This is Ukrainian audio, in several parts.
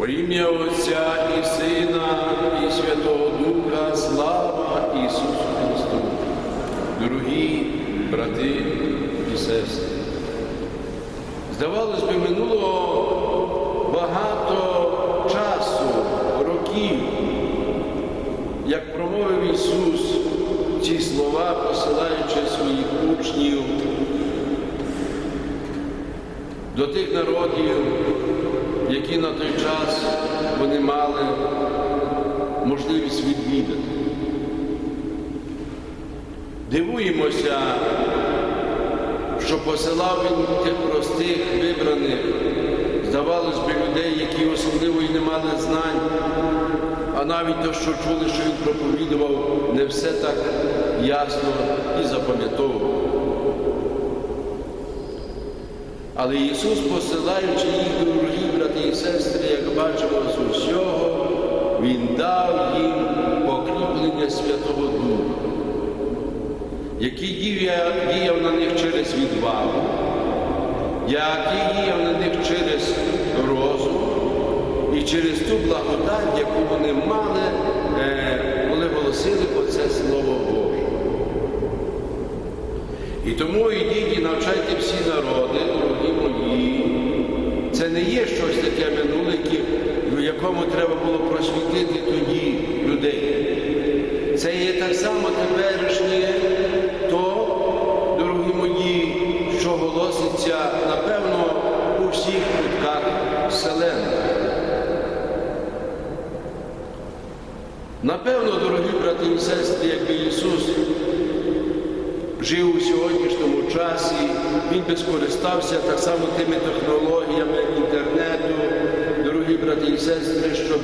Во ім'я Отця і Сина, і Святого Духа, слава Ісусу Христу, дорогі брати і сестри. Здавалось би, минуло багато часу, років, як промовив Ісус ці слова, посилаючи своїх учнів до тих народів, які на той час вони мали можливість відвідати. Дивуємося, що посилав він тих простих, вибраних, здавалось би, людей, які особливо і не мали знань, а навіть те, що чули, що він проповідував, не все так ясно і запам'ятовував. Але Ісус, посилаючи їх, дорогі брати і сестри, як бачимо з усього, Він дав їм покріплення Святого Духа, який діяв, на них через відвагу, який діяв на них через розум і через ту благодать, яку вони мали, е, коли голосили оце Слово Боже. І тому йдіть і навчайте всі народи, дорогі мої. Це не є щось таке минуле, в якому треба було просвітити тоді людей. Це є так само теперішнє то, дорогі мої, що голоситься, напевно, у всіх кутках Вселенної. Напевно, дорогі брати і сестри, якби Ісус жив у сьогоднішньому часі, він би скористався так само тими технологіями інтернету, дорогі брати і сестри, щоб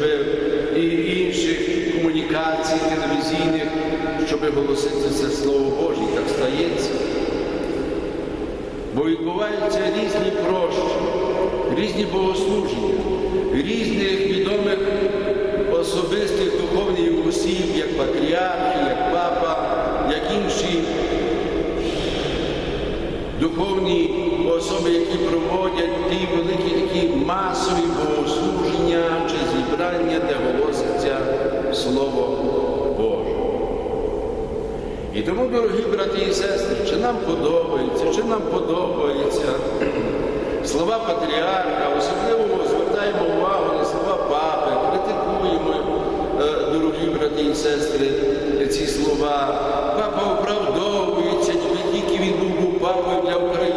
і інших комунікацій телевізійних, щоб голосити це Слово Боже, і так стається. Бо відбуваються різні прощі, різні богослуження, різних особи, які проводять ті великі такі масові богослуження чи зібрання, де голоситься Слово Боже. І тому, дорогі брати і сестри, чи нам подобається, чи нам подобається слова патріарха, особливо звертаємо увагу на слова папи, критикуємо, е, дорогі брати і сестри, ці слова. Папа оправдовується, тільки він був папою для України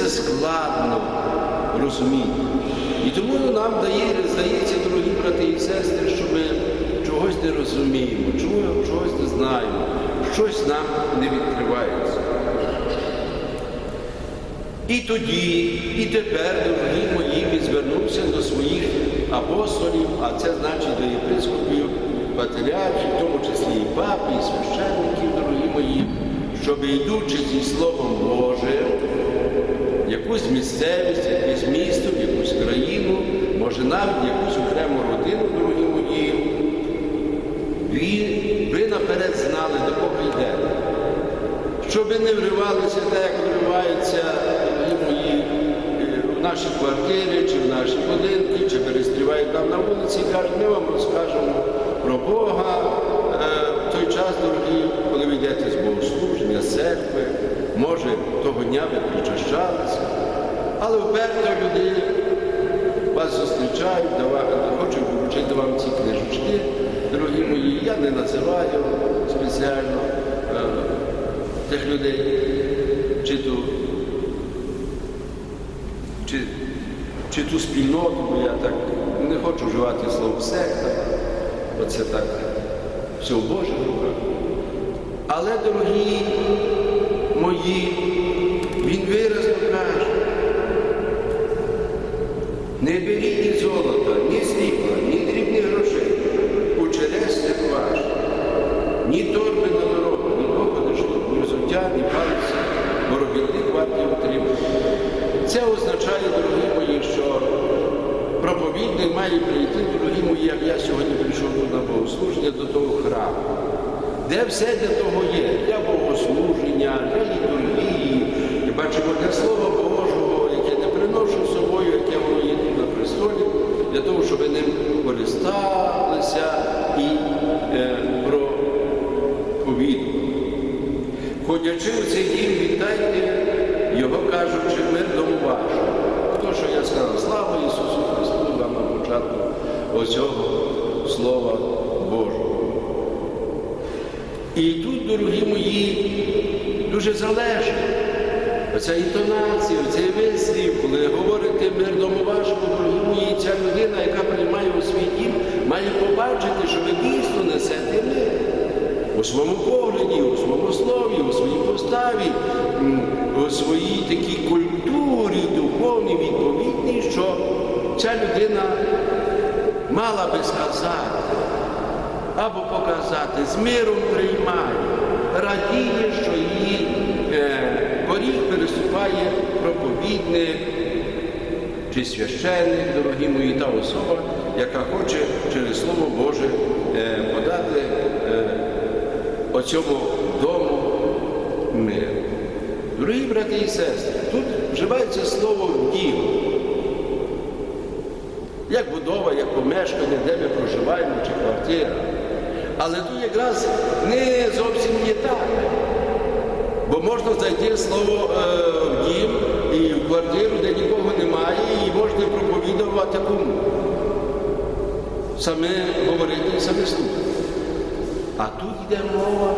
Це складно розуміти. І тому нам дає, здається, дорогі брати і сестри, що ми чогось не розуміємо, чого- чогось не знаємо, щось нам не відкривається. І тоді, і тепер, дорогі мої, він звернувся до своїх апостолів, а це значить до єпископів, патріархів, в тому числі і папи, і священників, дорогі мої, щоб йдучи зі Словом Божим, якусь місцевість, якесь місто, якусь країну, може навіть якусь окрему родину, дорогі мої, ви, наперед знали, до кого йдете. Щоб не вривалися так, як вриваються мої в наші квартири, чи в наші будинки, чи перестрівають там на вулиці і кажуть, ми вам розкажемо про Бога е, в той час, дорогі, коли ви йдете з богослуження, з церкви, може, того дня ви причащалися, але вперто люди вас зустрічають, хочуть вручити вам ці книжечки, дорогі мої, я не називаю спеціально е, тих людей, чи ту, чи, чи ту спільноту, бо я так не хочу вживати слово секта, бо це так все в Божих руках. Але, дорогі мої, він виразно каже, не беріть ні золота, ні срібла, ні дрібних грошей, у чересних ваш, ні торби на дорогу, ні походишку, ні взуття, ні пальці, бо робітник варті утримати. Це означає, дорогі мої, що проповідник має прийти, дорогі мої, як я сьогодні прийшов на богослуження до того храму, де все для того є, для богослуження, для літургії, бачимо для Слова Божого, яке воно є тут на престолі, для того, щоб ви ним користалися і е, проповідували. Ходячи у цей дім, вітайте його, кажучи, мир дому вашому. То, що я сказав, слава Ісусу Христу вам на початку оцього Слова Божого. І тут, дорогі мої, дуже залежить оця інтонація, цей вислів, коли говорите мир дому вашому, дорогі мої, ця людина, яка приймає у свій дім, має побачити, що ви дійсно несете мир. У своєму погляді, у своєму слові, у своїй поставі, у своїй такій культурі духовній відповідній, що ця людина мала би сказати або показати, з миром приймає, радіє, що її е, поріг переступає проповідник чи священник, дорогі мої, та особа, яка хоче через Слово Боже е, подати е, оцьому дому мир. Дорогі брати і сестри, тут вживається слово дім. Як будова, як помешкання, де ми проживаємо, чи квартира. Але тут якраз не зовсім не так. Бо можна зайти слово е, в дім і в квартиру, де нікого немає, і можна проповідувати кому. Саме говорити і саме слухати. А тут йде мова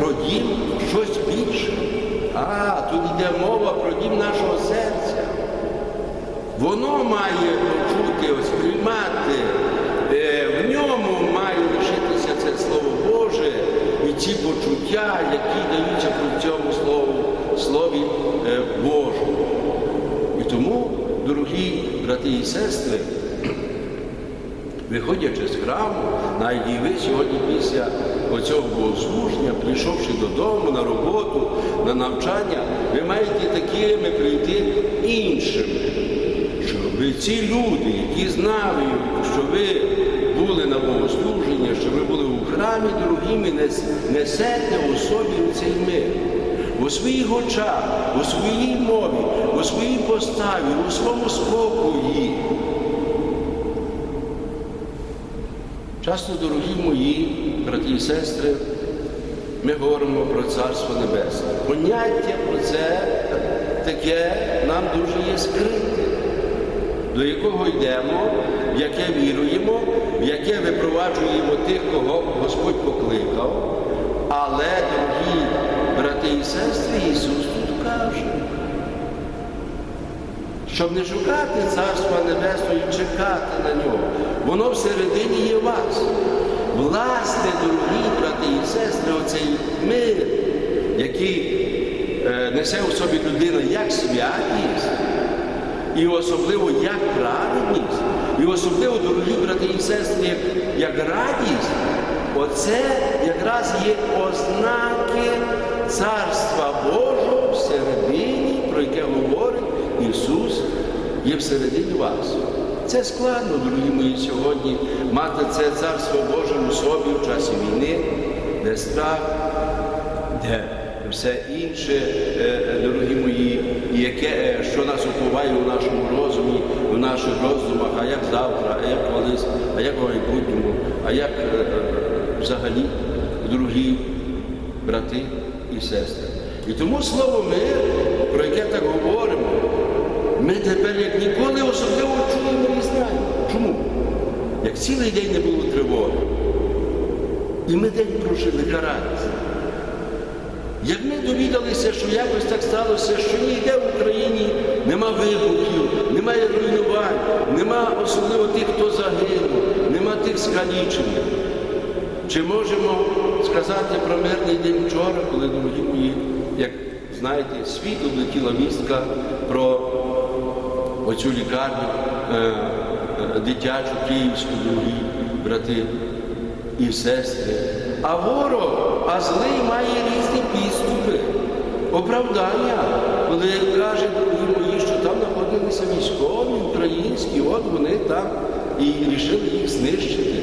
про дім щось більше. А, тут йде мова про дім нашого серця. Воно має почути, ось приймати, е, в ньому має лишитися це Слово Боже і ці почуття, які даються при цьому слову, Слові е, Божому. І тому, дорогі брати і сестри, виходячи з храму, навіть ви сьогодні після оцього богослуження, прийшовши додому на роботу, на навчання, ви маєте такими прийти іншими. Щоб ці люди, які знали, що ви були на богослуженні, що ви були у храмі, дорогими, несете у собі цей мир. У своїх очах, у своїй мові, у своїй поставі, у своєму спокої. Часто, дорогі мої брати і сестри, ми говоримо про Царство Небесне. Поняття про це таке нам дуже є скрите, до якого йдемо, в яке віруємо, в яке випроваджуємо тих, кого Господь покликав. Але, дорогі брати і сестри, Ісус тут каже, щоб не шукати Царства Небесного і чекати на нього. Воно всередині є вас. Власне, дорогі брати і сестри, оцей мир, який е, несе у собі людина як святість, і особливо як праведність, і особливо, дорогі брати і сестри, як, як радість, оце якраз є ознаки Царства Божого всередині, про яке говорить Ісус, є всередині вас. Це складно, дорогі мої, сьогодні мати це Царство Боже у собі в часі війни, де страх, де все інше, е, дорогі мої, і яке, е, що нас впливає у нашому розумі, у наших роздумах, а як завтра, а як колись, а як у майбутньому, а як е, е, взагалі, дорогі брати і сестри. І тому слово мир, про яке так говоримо, ми тепер як ніколи особливо чуємо і знаємо. Чому? Як цілий день не було тривоги. І ми день прожили каратися. Як ми довідалися, що якось так сталося, що ніде в Україні нема вибухів, немає руйнувань, нема особливо тих, хто загинув, нема тих скалічених. Чи можемо сказати про мирний день вчора, коли, дорогі мої, як знаєте, світ облетіла містка про оцю лікарню е, е, дитячу київську, дорогі брати і сестри. А ворог, а злий має різні підступи, оправдання, коли каже, дорогі мої, що там знаходилися військові, українські, от вони там і рішили їх знищити.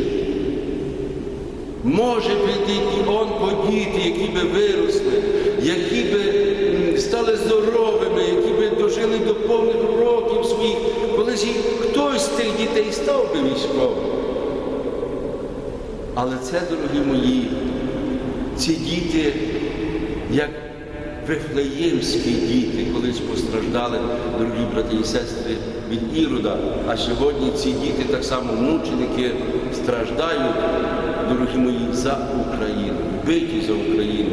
Може прийти і он подіти, які би виросли, які би стали здоровими, які би дожили до повних років. своїх, коли хтось з тих дітей став би військовим. Але це, дорогі мої, ці діти, як вифлеємські діти, колись постраждали, дорогі брати і сестри, від Ірода. А сьогодні ці діти, так само мученики, страждають, дорогі мої, за Україну, биті за Україну,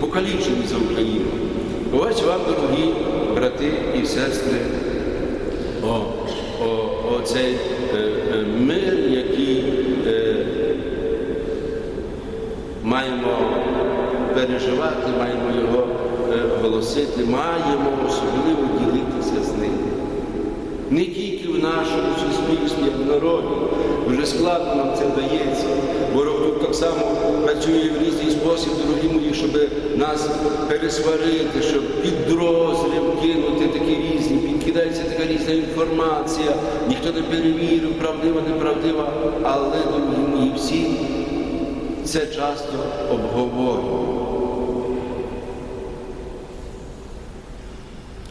покалічені за Україну. Ось вам, дорогі брати і сестри, о, о, о цей е, е, мир, який е, маємо переживати, маємо його голосити, маємо особливо ділитися з ним. Не тільки в нашому суспільстві, в народі. Дуже складно нам це вдається. Ворог так само працює в різний спосіб, дорогі мої, щоб нас пересварити, щоб підрозділів кинути такі різні, підкидається така різна інформація, ніхто не перевірив, правдива, неправдива, але, дорогі мої, всі це часто обговорюємо.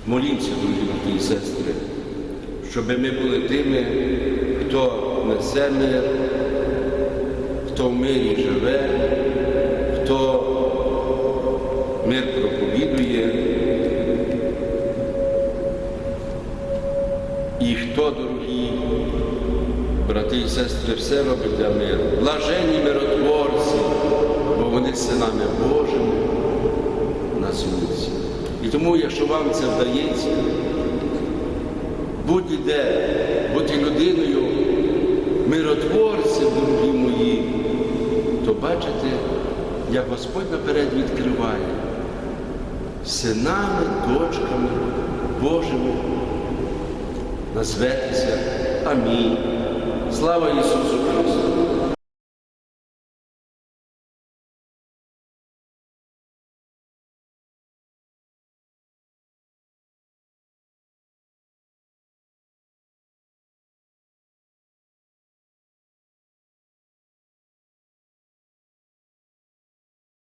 Молімося, дорогі брати і сестри, щоб ми були тими, хто несе мир, хто в мирі живе, хто мир проповідує, і хто, дорогі брати і сестри, все робить для миру. Блаженні миротворці, бо вони синами Божими на назвуться. І тому, якщо вам це вдається, будь-де бути людиною, миротворцем, дорогі мої, то бачите, як Господь наперед відкриває синами, дочками Божими назветеся. Амінь. Слава Ісусу Христу!